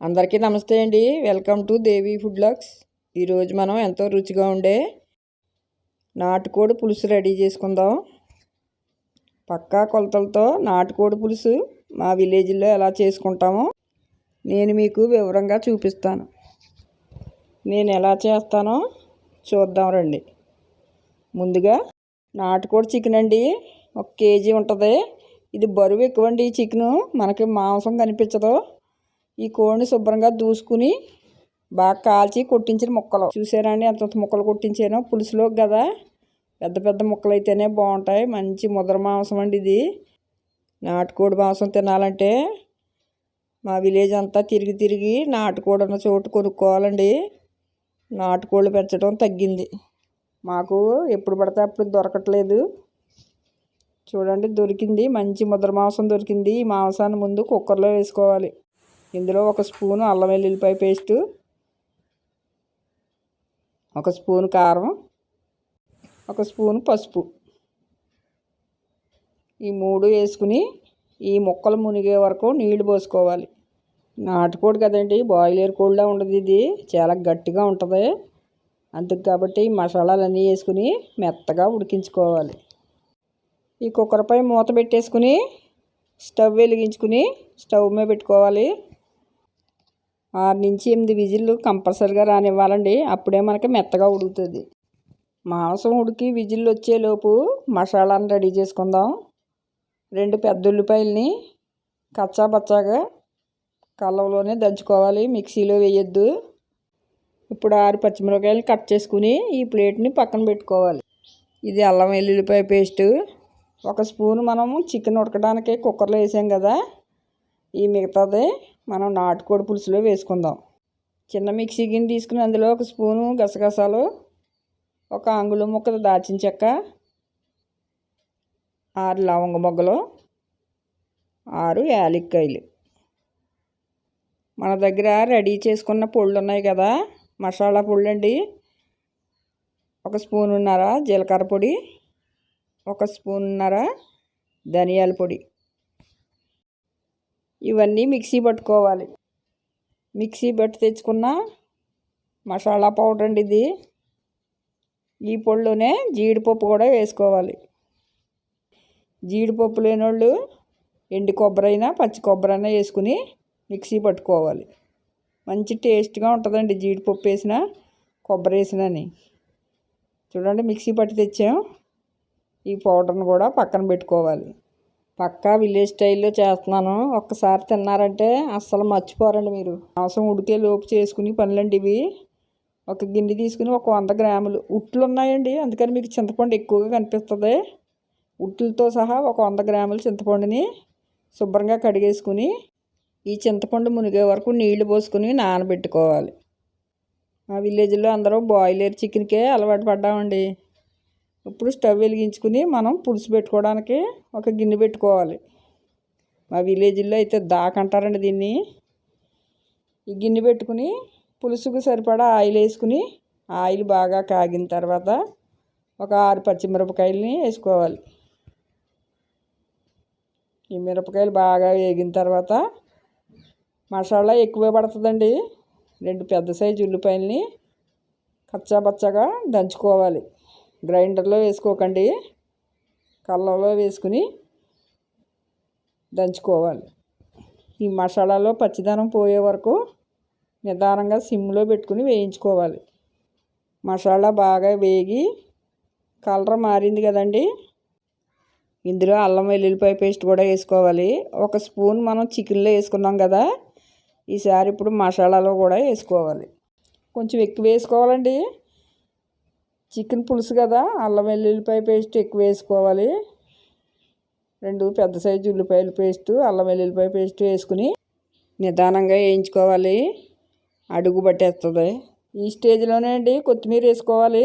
అందరికీ నమస్తే అండి. వెల్కమ్ టు దేవి ఫుడ్ లాక్స్. ఈరోజు మనం ఎంతో రుచిగా ఉండే నాటుకోడి పులుసు రెడీ చేసుకుందాం. పక్కా కొలతలతో నాటుకోడి పులుసు మా విలేజ్లో ఎలా చేసుకుంటామో నేను మీకు వివరంగా చూపిస్తాను. నేను ఎలా చేస్తానో చూద్దాం రండి. ముందుగా నాటుకోడి చికెన్ అండి. ఒక కేజీ ఉంటుంది. ఇది బరువు ఎక్కువండి ఈ చికెను. మనకి మాంసం కనిపించదు. ఈ కోడిని శుభ్రంగా దూసుకుని బాగా కాల్చి కొట్టించిన ముక్కలు. చూసారా అండి ఎంత ముక్కలు కొట్టించానో? పులుసులో కదా. పెద్ద పెద్ద ముక్కలు అయితేనే బాగుంటాయి. మంచి ముద్ర మాంసం అండి ఇది. నాటుకోడి మాంసం తినాలంటే మా విలేజ్ అంతా తిరిగి తిరిగి నాటుకోడి ఉన్న చోటు కొనుక్కోవాలండి. నాటుకోళ్ళు పెంచడం తగ్గింది. మాకు ఎప్పుడు పడితే అప్పుడు దొరకట్లేదు. చూడండి దొరికింది. మంచి ముద్ర మాంసం దొరికింది. ఈ మాంసాన్ని ముందు కుక్కర్లో వేసుకోవాలి. ఇందులో ఒక స్పూను అల్లం వెల్లుల్లిపాయ పేస్టు ఒక స్పూన్ కారం ఒక స్పూన్ పసుపు. ఈ మూడు వేసుకుని ఈ ముక్కలు మునిగే వరకు నీళ్ళు పోసుకోవాలి. నాటుకోడి కదండి బాయిలర్ కోడిలా ఉండదు ఇది. చాలా గట్టిగా ఉంటుంది. అందుకు కాబట్టి మసాలాలన్నీ వేసుకుని మెత్తగా ఉడికించుకోవాలి. ఈ కుక్కర్పై మూత పెట్టేసుకుని స్టవ్ వెలిగించుకుని స్టవ్ మీద పెట్టుకోవాలి. ఆరు నుంచి ఎనిమిది విజిల్లు కంపల్సరిగా రానివ్వాలండి. అప్పుడే మనకి మెత్తగా ఉడుకుతుంది. మాంసం ఉడికి విజిల్లు వచ్చేలోపు మసాలాను రెడీ చేసుకుందాం. రెండు పెద్ద ఉల్లిపాయలని కచ్చా బచ్చాగా కళ్ళలోనే దంచుకోవాలి. మిక్సీలో వేయొద్దు. ఇప్పుడు ఆరు పచ్చిమిరపకాయలు కట్ చేసుకుని ఈ ప్లేట్ని పక్కన పెట్టుకోవాలి. ఇది అల్లం వెల్లుల్లిపాయ పేస్టు. ఒక స్పూన్ మనము చికెన్ ఉడకడానికి కుక్కర్లో వేసాం కదా. ఈ మిగతాది మనం నాటుకోడి పులుసులో వేసుకుందాం. చిన్న మిక్సీ గిన్నె తీసుకుని అందులో ఒక స్పూను గసగసాలు ఒక అంగుళం ముక్క దాచిన చెక్క ఆరు లవంగ మొగ్గలు ఆరు యాలిక్కాయలు. మన దగ్గర రెడీ చేసుకున్న పొళ్ళు ఉన్నాయి కదా మసాలా పొళ్ళు అండి ఒక స్పూనున్నర జీలకర్ర పొడి ఒక స్పూన్ ఉన్నారా ధనియాల పొడి. ఇవన్నీ మిక్సీ పట్టుకోవాలి. మిక్సీ పట్టి తెచ్చుకున్న మసాలా పౌడర్ అండి ఇది. ఈ పొడిలోనే జీడిపప్పు కూడా వేసుకోవాలి. జీడిపప్పు లేని వాళ్ళు ఎండు కొబ్బరి అయినా పచ్చి కొబ్బరి అయినా వేసుకుని మిక్సీ పట్టుకోవాలి. మంచి టేస్ట్గా ఉంటుందండి జీడిపప్పు వేసిన కొబ్బరి వేసినని చూడండి మిక్సీ పట్టి తెచ్చాం. ఈ పౌడర్ని కూడా పక్కన పెట్టుకోవాలి. పక్కా విలేజ్ స్టైల్లో చేస్తున్నాను. ఒక్కసారి తిన్నారంటే అస్సలు మర్చిపోరండి మీరు. మాంసం ఉడికే లోపు చేసుకుని పనులండి ఇవి. ఒక గిన్నె తీసుకుని ఒక వంద గ్రాములు. ఉట్లు ఉన్నాయండి అందుకని మీకు చింతపండు ఎక్కువగా కనిపిస్తుంది. ఉట్లతో సహా ఒక వంద గ్రాములు చింతపండుని శుభ్రంగా కడిగేసుకుని ఈ చింతపండు మునిగే వరకు నీళ్ళు పోసుకుని నానబెట్టుకోవాలి. మా విలేజ్లో అందరూ బాయిలర్ చికెన్కే అలవాటు పడ్డామండి. ఇప్పుడు స్టవ్ వెలిగించుకుని మనం పులుసు పెట్టుకోవడానికి ఒక గిన్నె పెట్టుకోవాలి. మా విలేజ్లో అయితే దాకంటారండి దీన్ని. ఈ గిన్నె పెట్టుకుని పులుసుకు సరిపడా ఆయిల్ వేసుకుని ఆయిల్ బాగా కాగిన తర్వాత ఒక ఆరు పచ్చిమిరపకాయలని వేసుకోవాలి. ఈ మిరపకాయలు బాగా వేగిన తర్వాత మసాలా ఎక్కువ పడుతుందండి. రెండు పెద్ద సైజు ఉల్లిపాయలని కచ్చాబచ్చాగా దంచుకోవాలి. గ్రైండర్లో వేసుకోకండి. కళ్ళలో వేసుకుని దంచుకోవాలి. ఈ మసాలాలో పచ్చిదనం పోయే వరకు నిదానంగా సిమ్లో పెట్టుకుని వేయించుకోవాలి. మసాలా బాగా వేగి కలర్ మారింది కదండి. ఇందులో అల్లం వెల్లుల్లిపాయ పేస్ట్ కూడా వేసుకోవాలి. ఒక స్పూన్ మనం చికెన్లో వేసుకున్నాం కదా ఈసారి ఇప్పుడు మసాలాలో కూడా వేసుకోవాలి. కొంచెం ఎక్కువ వేసుకోవాలండి. చికెన్ పులుసు కదా అల్లం వెల్లుల్లిపాయ పేస్ట్ ఎక్కువ వేసుకోవాలి. రెండు పెద్ద సైజు ఉల్లిపాయల పేస్టు అల్లం వెల్లుల్లిపాయ పేస్ట్ వేసుకుని నిదానంగా వేయించుకోవాలి. అడుగు పట్టేస్తుంది. ఈ స్టేజ్లోనే అండి కొత్తిమీర వేసుకోవాలి.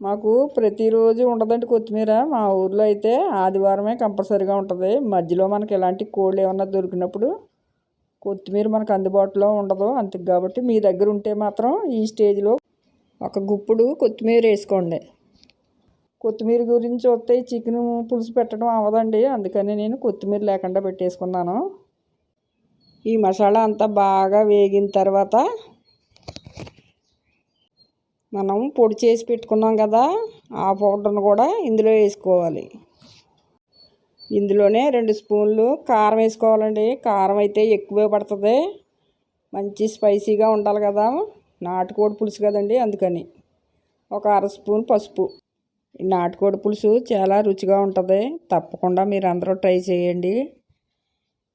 మాకు ప్రతిరోజు ఉండదండి కొత్తిమీర. మా ఊర్లో అయితే ఆదివారమే కంపల్సరీగా ఉంటుంది. మధ్యలో మనకి ఎలాంటి కోళ్ళు ఏమన్నా దొరికినప్పుడు కొత్తిమీర మనకు అందుబాటులో ఉండదు. అంతే కాబట్టి మీ దగ్గర ఉంటే మాత్రం ఈ స్టేజ్లో ఒక గుప్పుడు కొత్తిమీర వేసుకోండి. కొత్తిమీర గురించి వస్తే చికెన్ పులుసు పెట్టడం అవ్వదండి. అందుకని నేను కొత్తిమీర లేకుండా పెట్టేసుకున్నాను. ఈ మసాలా అంతా బాగా వేగిన తర్వాత మనం పొడి చేసి పెట్టుకున్నాం కదా ఆ పౌడర్ను కూడా ఇందులో వేసుకోవాలి. ఇందులోనే రెండు స్పూన్లు కారం వేసుకోవాలండి. కారం అయితే ఎక్కువే పడుతుంది. మంచి స్పైసీగా ఉండాలి కదా. నాటుకోడి పులుసు కదండి అందుకని. ఒక అర స్పూన్ పసుపు. ఈ నాటుకోడి పులుసు చాలా రుచిగా ఉంటుంది. తప్పకుండా మీరు అందరూ ట్రై చేయండి.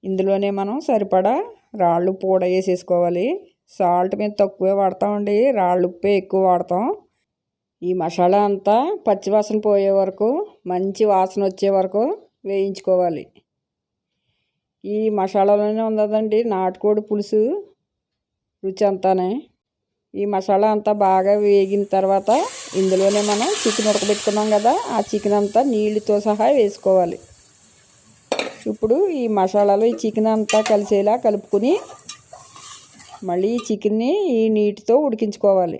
ఇందులోనే మనం సరిపడా రాళ్ళు పూడ వేసేసుకోవాలి. సాల్ట్ మేము తక్కువే వాడతామండి. రాళ్ళు ఉప్పే ఎక్కువ వాడతాం. ఈ మసాలా అంతా పచ్చివాసన పోయే వరకు మంచి వాసన వచ్చే వరకు వేయించుకోవాలి. ఈ మసాలాలోనే ఉందండి నాటుకోడి పులుసు రుచి అంతానే. ఈ మసాలా అంతా బాగా వేగిన తర్వాత ఇందులోనే మనం చికెన్ ఉడకబెట్టుకున్నాం కదా ఆ చికెన్ అంతా నీళ్ళతో సహా వేసుకోవాలి. ఇప్పుడు ఈ మసాలాలు ఈ చికెన్ అంతా కలిసేలా కలుపుకొని మళ్ళీ ఈ చికెన్ని ఈ నీటితో ఉడికించుకోవాలి.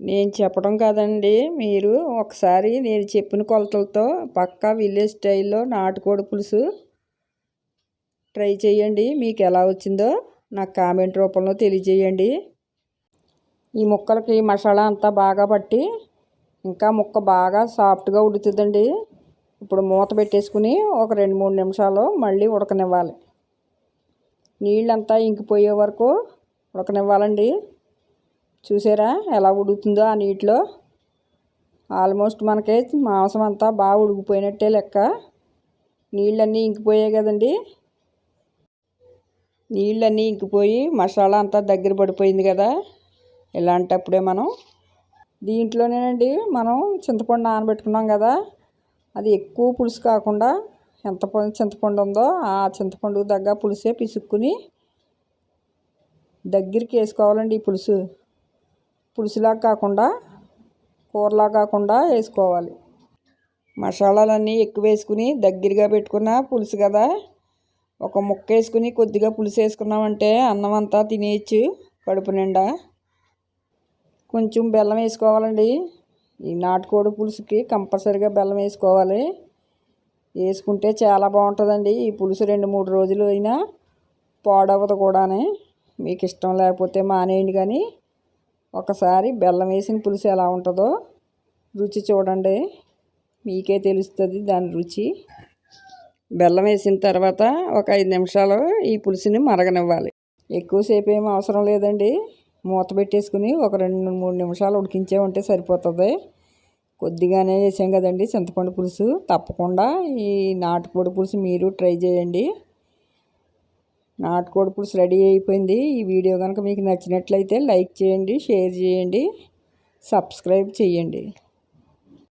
నేను చెప్పడం కాదండి మీరు ఒకసారి నేను చెప్పిన కొలతలతో పక్కా విలేజ్ స్టైల్లో నాటుకోడి పులుసు ట్రై చేయండి మీకు ఎలా వచ్చిందో నాకు కామెంట్ రూపంలో తెలియజేయండి. ఈ ముక్కలకి మసాలా అంతా బాగా పట్టి ఇంకా ముక్క బాగా సాఫ్ట్గా ఉడుతుందండి ఇప్పుడు మూత పెట్టేసుకుని ఒక రెండు మూడు నిమిషాలు మళ్ళీ ఉడకనివ్వాలి. నీళ్ళంతా ఇంకిపోయే వరకు ఉడకనివ్వాలండి. చూసారా ఎలా ఉడుకుతుందో ఆ నీటిలో. ఆల్మోస్ట్ మనకి మాంసం అంతా బాగా ఉడికిపోయినట్టే లెక్క. నీళ్ళన్నీ ఇంకిపోయాయి కదండి. నీళ్ళన్నీ ఇంకిపోయి మసాలా అంతా దగ్గర పడిపోయింది కదా. ఇలాంటప్పుడే మనం దీంట్లోనేనండి మనం చింతపండు నానబెట్టుకున్నాం కదా అది ఎక్కువ పులుసు కాకుండా ఎంత చింతపండు ఉందో ఆ చింతపండుకు తగ్గ పులుసే పిసుక్కుని దగ్గరికి వేసుకోవాలండి ఈ పులుసు. పులుసులా కాకుండా కూరలా కాకుండా వేసుకోవాలి. మసాలాలన్నీ ఎక్కువ వేసుకుని దగ్గరగా పెట్టుకున్న పులుసు కదా ఒక ముక్క వేసుకుని కొద్దిగా పులుసు వేసుకున్నామంటే అన్నం అంతా తినేయచ్చు కడుపు నిండా. కొంచెం బెల్లం వేసుకోవాలండి. ఈ నాటుకోడి పులుసుకి కంపల్సరిగా బెల్లం వేసుకోవాలి. వేసుకుంటే చాలా బాగుంటుందండి. ఈ పులుసు రెండు మూడు రోజులు అయినా పాడవదు కూడానే. మీకు ఇష్టం లేకపోతే మానేయండి కానీ ఒకసారి బెల్లం వేసిన పులుసు ఎలా ఉంటుందో రుచి చూడండి. మీకే తెలుస్తుంది దాని రుచి. బెల్లం వేసిన తర్వాత ఒక ఐదు నిమిషాలు ఈ పులుసుని మరగనివ్వాలి. ఎక్కువసేపు ఏం అవసరం లేదండి. మూత పెట్టేసుకుని ఒక రెండు మూడు నిమిషాలు ఉడికించే ఉంటే సరిపోతుంది. కొద్దిగానే వేసాం కదండి చింతపండు పులుసు. తప్పకుండా ఈ నాటుకోడి పులుసు మీరు ట్రై చేయండి. నాటుకోడి పులుసు రెడీ అయిపోయింది. ఈ వీడియో కనుక మీకు నచ్చినట్లయితే లైక్ చేయండి షేర్ చేయండి సబ్స్క్రైబ్ చేయండి.